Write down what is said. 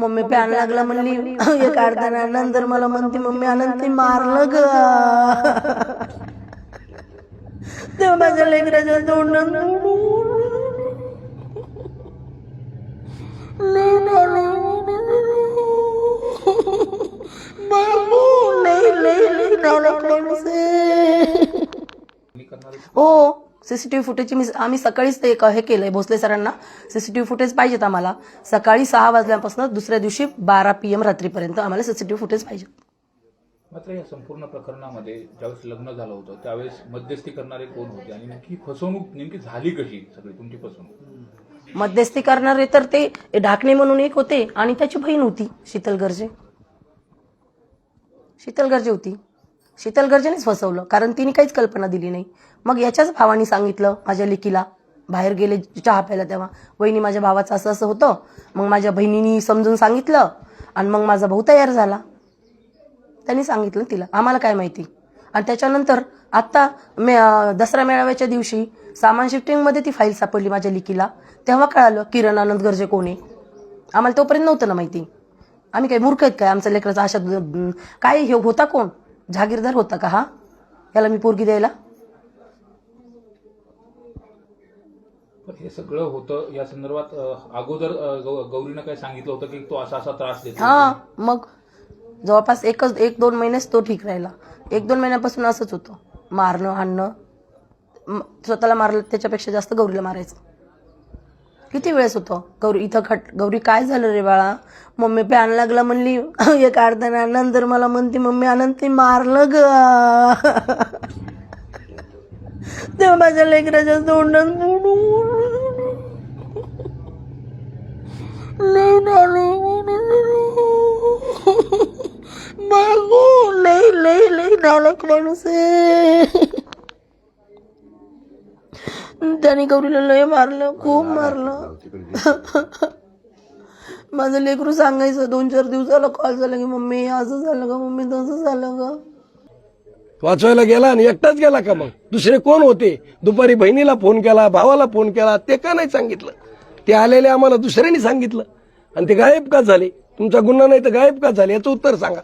Mummy pan लागला म्हणली एक अर्धा नंतर मला म्हणते मम्मी आनंद ते मारलं ग तेव्हा माझ्या लेकराच्या तोंडात. हो सीसीटीव्ही फुटेज मी आम्ही सकाळीच ते एक हे केलंय भोसले सरांना. सीसीटीव्ही फुटेज पाहिजेत आम्हाला. सकाळी सहा वाजल्यापासून दुसऱ्या दिवशी बारा पी एम रात्रीपर्यंत आम्हाला सीसीटीव्ही फुटेज पाहिजे. मात्र या संपूर्ण प्रकरणामध्ये ज्यावेळेस लग्न झालं होतं त्यावेळेस मध्यस्थी करणारे कोण होते? आणि नेमकी फसवणूक नेमकी झाली कशी सगळी तुमची फसवणूक? मध्यस्थी करणारे तर ते ढाकणे म्हणून एक होते आणि त्याची बहीण होती शीतल गर्जे. शीतल गर्जे होती. शीतल गर्जेनेच फसवलं कारण तिने काहीच कल्पना दिली नाही. मग याच्याच भावाने सांगितलं माझ्या लेकीला बाहेर गेले चहा प्यायला तेव्हा वहिनी माझ्या भावाचं असं असं होतं. मग माझ्या बहिणीनी समजून सांगितलं आणि मग माझा भाऊ तयार झाला. त्यांनी सांगितलं तिला आम्हाला काय माहिती? आणि त्याच्यानंतर आत्ता मे दसरा मेळाव्याच्या दिवशी सामान शिफ्टिंगमध्ये ती फाईल सापडली माझ्या लिकीला. तेव्हा कळालं किरण आनंद गर्जे कोण आहे? आम्हाला तोपर्यंत नव्हतं ना माहिती. आम्ही काय मूर्ख आहेत काय? आमच्या लेकराचा अशा काय हे होता कोण? जहागीरदार होता का हा? याला मी पोरगी द्यायला? पण हे सगळं होतं या संदर्भात अं, अगोदर अं, गौ- गौरीनं काय सांगितलं होतं की तो असा असा त्रास देतो. हा मग जवळपास एकच एक दोन महिनेच तो ठीक राहिला. एक दोन महिन्यापासून असंच होतं. मारणं हाणणं म- स्वतःला मारलं त्याच्यापेक्षा जास्त गौरीला मारायचं. किती वेळेस होतं? गौरी इथं खट गौरी काय झालं रे बाळा? मम्मी पॅन लागला म्हणली एक अर्धा नंतर मला म्हणते मम्मी आनंद ते मारलं ग. तेव्हा माझ्या लेकराच्या तोंडात लई लई लई लई नालायक माणूस आहे. त्याने गौरीला लय मारलं खूप मारलं. माझं लेकरू सांगायचं दोन चार दिवसाला कॉल झाला की मम्मी असं झालं का मम्मी तसं झालं का वाचवायला गेला आणि एकटाच गेला का मग? दुसरे कोण होते? दुपारी बहिणीला फोन केला भावाला फोन केला ते का नाही सांगितलं? ते आलेले आम्हाला दुसऱ्याने सांगितलं. आणि ते गायब का झाले? तुमचा गुन्हा नाही तर गायब का झाले? याचं उत्तर सांगा.